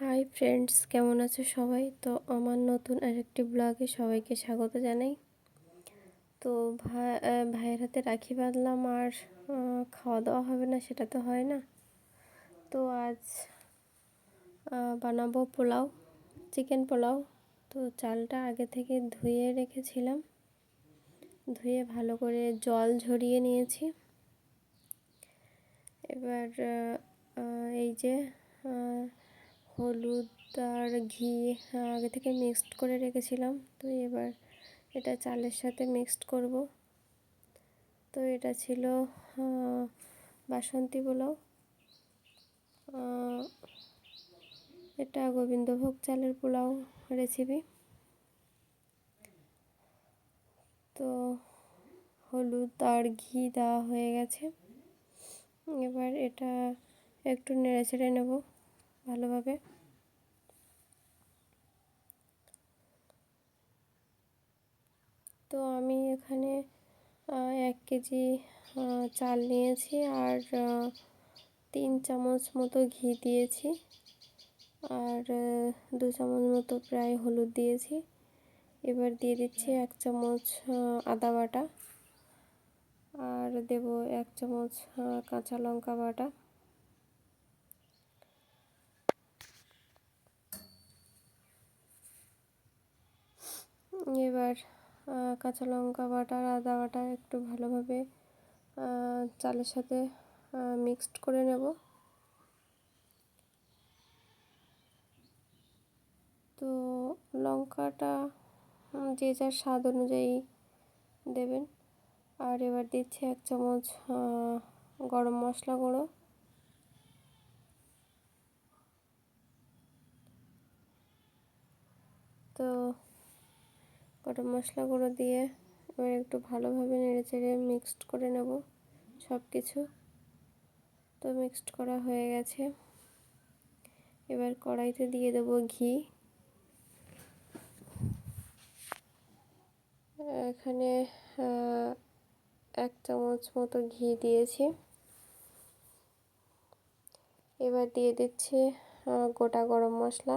Hi friends কেমন আছো সবাই? তো আমার নতুন আরেকটি ব্লগে সবাইকে স্বাগত জানাই। তো ভাই ভাইয়ের হাতে রাখি বাঁধলাম আর খাওয়া দাওয়া হবে না, সেটা তো হয় না। তো আজ বানাবো পোলাও চিকেন পোলাও। তো চালটা আগে থেকে ধুয়ে রেখেছিলাম। ধুয়ে ভালো করে জল ঝরিয়ে নিয়েছি। এবার এই যে হলুদ আর ঘি আগে থেকে মিক্সড করে রেখেছিলাম। তো এবার এটা চালের সাথে মিক্সড করব। তো এটা ছিল বাসন্তী পোলাও। এটা গোবিন্দভোগ চালের পোলাও রেসিপি তো হলুদ আর ঘি দেওয়া হয়ে গেছে। এবার এটা একটু নেড়ে চেড়ে নেব। ভালোভাবে। তো আমি এখানে এক কেজি চাল নিয়েছি আর তিন চামচ মতো ঘি দিয়েছি। আর দু চামচ মতো প্রায় হলুদ দিয়েছি। এবার দিয়ে দিচ্ছি এক চামচ আদা বাটা। আর দেব এক চামচ কাঁচা লঙ্কা বাটা এবার কাঁচা লঙ্কা বাটা, আদা বাটা একটু ভালোভাবে চালের সাথে মিক্সড করে নেব। তো লঙ্কাটা যে যার স্বাদ অনুযায়ী দেবেন। আর এবার দিচ্ছি এক চামচ গরম মশলা গুঁড়ো। তো গরম মশলা গুঁড়ো দিয়ে এবার একটু ভালোভাবে নেড়ে চেড়ে মিক্সড করে নেব সব কিছু তো মিক্সড করা হয়ে গেছে। এবার কড়াইতে দিয়ে দেবো ঘি। এখানে এক চামচ মতো ঘি দিয়েছি। এবার দিয়ে দিচ্ছি গোটা গরম মশলা।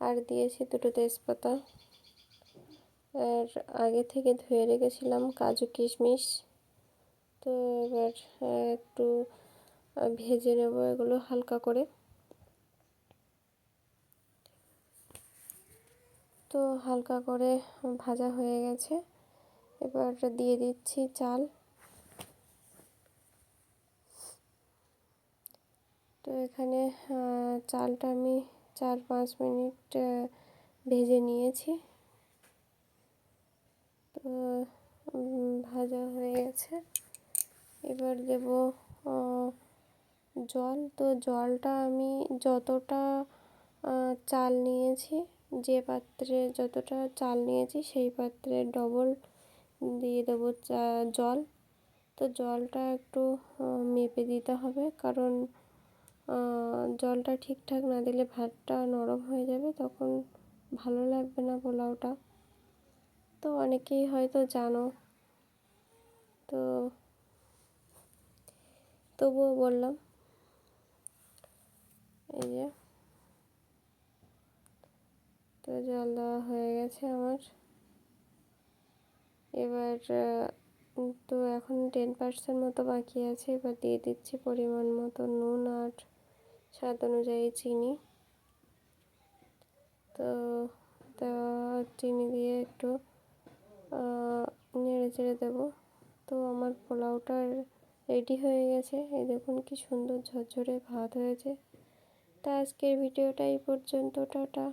আর দিয়েছি দুটো তেজপাতা। আর আগে থেকে ধুয়ে রেখেছিলাম কাজু কিশমিশ। তো এবার একটু ভেজে নেব এগুলো হালকা করে। তো হালকা করে ভাজা হয়ে গেছে। এবার দিয়ে দিচ্ছি চাল। তো এখানে চালটা আমি চার পাঁচ মিনিট ভেজে নিয়েছি। ভাজা হয়ে গেছে। এবার দেব জল। তো জলটা আমি যতটা চাল নিয়েছি, যে পাত্রে যতটা চাল নিয়েছি, সেই পাত্রে ডবল দিয়ে দেবো জল। তো জলটা একটু মেপে দিতে হবে, কারণ জলটা ঠিকঠাক না দিলে ভাতটা নরম হয়ে যাবে, তখন ভালো লাগবে না পোলাওটা। তো অনেকেই হয়তো জানো। তো তবুও বললাম। এই যে। তো জল দেওয়া হয়ে গেছে আমার। এবার তো এখন টেন পার্সেন্ট মতো বাকি আছে। এবার দিয়ে দিচ্ছি পরিমাণ মতো নুন আর স্বাদ অনুযায়ী চিনি। তো চিনি দিয়ে একটু নেড়ে চেড়ে দেবো। তো আমার পোলাওটা রেডি হয়ে গেছে। এই দেখুন কি সুন্দর ঝরঝরে ভাত হয়েছে। তা আজকের ভিডিওটা এই পর্যন্ত, টাটা।